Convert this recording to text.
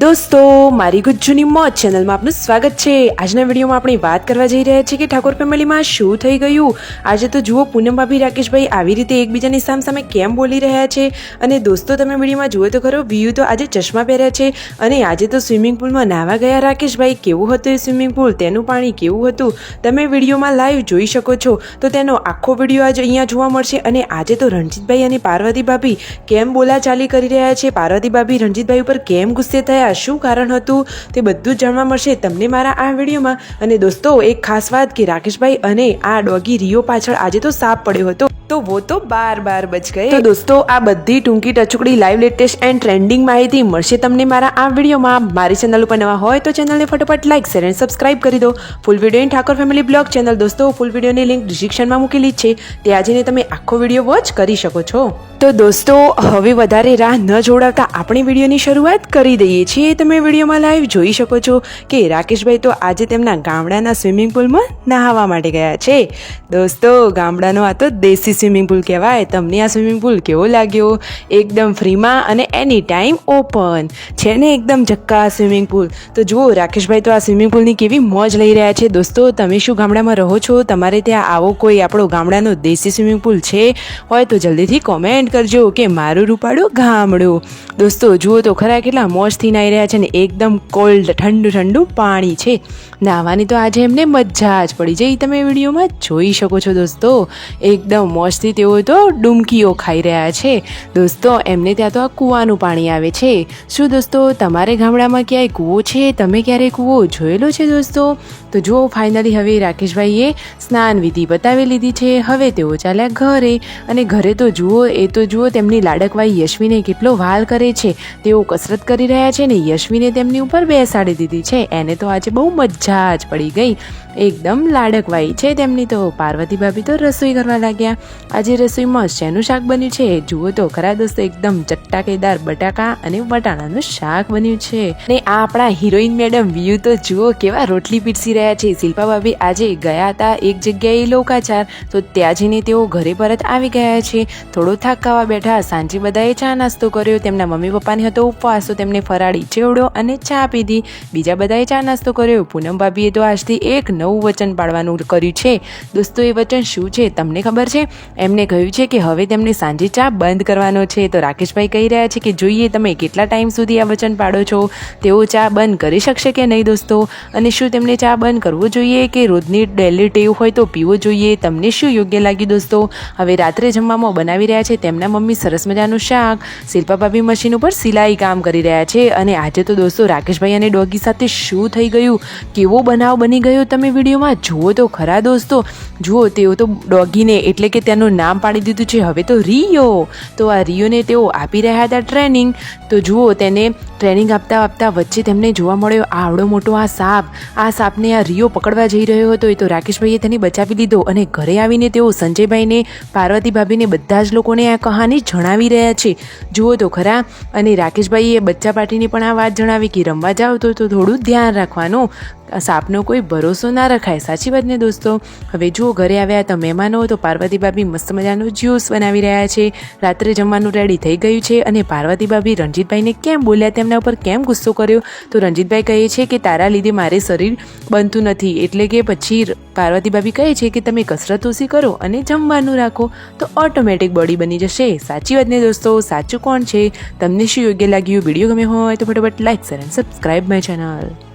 દોસ્તો, મારી ગુજ્જુની મોજ ચેનલમાં આપનું સ્વાગત છે. આજના વિડીયોમાં આપણે વાત કરવા જઈ રહ્યા છીએ કે ઠાકોર ફેમિલીમાં શું થઈ ગયું? આજે તો જુઓ, પૂનમ ભાભી, રાકેશભાઈ આવી રીતે એકબીજાની સામ સામે કેમ બોલી રહ્યા છે? અને દોસ્તો, તમે વિડીયોમાં જુઓ તો ખરો, વ્યૂ તો આજે ચશ્મા પહેર્યા છે. અને આજે તો સ્વિમિંગ પુલમાં નાહવા ગયા રાકેશભાઈ. કેવું હતું એ સ્વિમિંગ પુલ? તેનું પાણી કેવું હતું? તમે વિડીયોમાં લાઈવ જોઈ શકો છો. તો તેનો આખો વીડિયો આજે અહીંયા જોવા મળશે. અને આજે તો રણજીતભાઈ અને પાર્વતી ભાભી કેમ બોલાચાલી કરી રહ્યા છે? પાર્વતી ભાભી, રણજીતભાઈ ઉપર કેમ ગુસ્સે થયા શું કારણ હતું તે બધું જાણવા મળશે તમને મારા આ વિડીયોમાં. અને દોસ્તો, એક ખાસ વાત કે રાકેશભાઈ અને આ ડોગી રિયો પાછળ આજે તો સાપ પડ્યો હતો. તો વો તો બાર બાર બચ ગયે. તો દોસ્તો, આ બધી ટૂંકી ટચુકડી લાઈવ લેટેસ્ટ એન્ડ ટ્રેન્ડિંગ માહિતી મળશે તમને મારા આ વિડીયોમાં. મારી ચેનલ ઉપર નવા હોય તો ચેનલને ફટાફટ લાઈક, શેર એન્ડ સબસ્ક્રાઇબ કરી દો. Full video in Thakor family blog channel દોસ્તો, ફૂલ વિડીયોની લિંક ડિસ્ક્રિપ્શનમાં મૂકેલી છે. ત્યાં જઈને તમે આખો વીડિયો વોચ કરી શકો છો. તો દોસ્તો, હવે વધારે રાહ ન જોડાવતા આપણી વિડીયોની શરૂઆત કરી દઈએ છીએ. તમે વિડીયોમાં લાઈવ જોઈ શકો છો કે રાકેશભાઈ તો આજે તેમના ગામડાના સ્વિમિંગ પુલમાં નહાવા માટે ગયા છે. દોસ્તો, ગામડાનો આ તો દેશી સ્વિમિંગ પુલ કહેવાય. તમને આ સ્વિમિંગ પુલ કેવો લાગ્યો? એકદમ ફ્રીમાં અને એની ટાઈમ ઓપન છે ને એકદમ જક્કા સ્વિમિંગ પુલ તો જુઓ, રાકેશભાઈ તો આ સ્વિમિંગ પુલની કેવી મોજ લઈ રહ્યા છે. દોસ્તો, તમે શું ગામડામાં રહો છો? તમારે ત્યાં આવો કોઈ આપણો ગામડાનો દેશી સ્વિમિંગ પુલ છે? હોય તો જલ્દીથી કોમેન્ટ કરજો કે મારું રૂપાડું ગામડું. દોસ્તો, જુઓ તો ખરા કેટલા મોજથી નાહી રહ્યા છે ને એકદમ કોલ્ડ, ઠંડુ ઠંડુ પાણી છે. નાહવાની તો આજે એમને મજા જ પડી જાય તમે વિડીયોમાં જોઈ શકો છો દોસ્તો. એકદમ મોજથી તેઓ તો ડુમકીઓ ખાઈ રહ્યા છે. દોસ્તો, એમને ત્યાં તો આ કૂવાનું પાણી આવે છે. શું દોસ્તો, તમારે ગામડામાં ક્યાંય કૂવો છે? તમે ક્યારે કૂવો જોયેલો છે દોસ્તો? તો જુઓ, ફાઇનલી હવે રાકેશભાઈએ સ્નાન વિધિ બતાવી લીધી છે. હવે તેઓ ચાલ્યા ઘરે અને ઘરે તો જુઓ, એ તો જુઓ તેમની લાડકવાઈ યશ્વીને કેટલો વાલ કરે છે. તેઓ કસરત કરી રહ્યા છે ને યશ્વીને તેમની ઉપર બેસાડી દીધી છે. એને તો આજે બહુ મજા જ પડી ગઈ. એકદમ લાડકવાઈ છે તેમની તો. પાર્વતી ભાભી તો રસોઈ કરવા લાગ્યા. આજે રસોઈમાં શેનું શાક બન્યું છે. જુઓ તો ખરા દોસ્તો, એકદમ ચટાકેદાર બટાકા અને વટાણાનું શાક બન્યું છે. ને આ આપણા હિરોઈન મેડમ, વ્યૂ તો જુઓ કેવા રોટલી પીરસી રહ્યા છે. શિલ્પા ભાભી આજે ગયા હતા એક જગ્યાએ લોકાચાર. તો ત્યાં જઈને તેઓ ઘરે પરત આવી ગયા છે. થોડો થાક ખાવા બેઠા સાંજે બધાએ ચા નાસ્તો કર્યો. તેમના મમ્મી પપ્પાને હતો ઉપવાસ, તો તેમને ફરાળી ચેવડો અને ચા પીધી. બીજા બધાએ ચા નાસ્તો કર્યો. પૂનમ ભાભીએ તો આજથી એક નવું વચન પાડવાનું કર્યું છે. દોસ્તો, એ વચન શું છે તમને ખબર છે? એમને કહ્યું છે કે હવે તેમને સાંજે ચા બંધ કરવાનો છે. તો રાકેશભાઈ કહી રહ્યા છે કે જોઈએ તમે કેટલા ટાઈમ સુધી આ વચન પાડો છો? તેઓ ચા બંધ કરી શકશે કે નહીં દોસ્તો? અને શું તેમને ચા બંધ કરવો જોઈએ કે રોજની ડેલી ટેવ હોય તો પીવો જોઈએ? તમને શું યોગ્ય લાગ્યું દોસ્તો? હવે રાત્રે જમવામાં બનાવી રહ્યા છે તેમના મમ્મી સરસ મજાનું શાક. શિલ્પા ભાભી મશીન ઉપર સિલાઈ કામ કરી રહ્યા છે. અને આજે તો દોસ્તો, રાકેશભાઈ અને ડોગી સાથે શું થઈ ગયું? કેવો બનાવ બની ગયો તમે વિડીયોમાં, જુઓ તો ખરા દોસ્તો, જુઓ તેઓ તો ડોગીને એટલે કે તેનું નામ પાડી દીધું છે. હવે તો રિયો, તો આ રિયોને તેઓ આપી રહ્યા હતા ટ્રેનિંગ. તો જુઓ, તેને ટ્રેનિંગ આપતા આપતા વચ્ચે તેમને જોવા મળ્યો આવડો મોટો આ સાપ. આ સાપને આ રિયો પકડવા જઈ રહ્યો હતો. એ તો રાકેશભાઈએ તેને બચાવી લીધો અને ઘરે આવીને તેઓ સંજયભાઈને, પાર્વતી ભાભીને બધા જ લોકોને આ કહાની જણાવી રહ્યા છે. જુઓ તો ખરા, અને રાકેશભાઈએ બચ્ચા પાર્ટીને પણ આ વાત જણાવી કે રમવા જાઓ તો થોડું ધ્યાન રાખવાનું. સાપનો કોઈ ભરોસો ના રખાય. સાચી વાત ને દોસ્તો? હવે જુઓ, ઘરે આવ્યા તો મહેમાનો તો પાર્વતી બાબી મસ્ત મજાનું જ્યુસ બનાવી રહ્યા છે. રાત્રે જમવાનું રેડી થઈ ગયું છે અને પાર્વતી બાબી રણજીતભાઈને કેમ બોલ્યા, તેમના ઉપર કેમ ગુસ્સો કર્યો? તો રણજીતભાઈ કહે છે કે, તારા લીધે મારે શરીર બનતું નથી. એટલે કે પછી પાર્વતી બાબી કહે છે કે, તમે કસરત ઓછી કરો અને જમવાનું રાખો. તો ઓટોમેટિક બોડી બની જશે. સાચી વાત ને દોસ્તો? સાચું કોણ છે? તમને શું યોગ્ય લાગ્યું? વીડિયો ગમે હોય તો ફટાફટ like share and subscribe my channel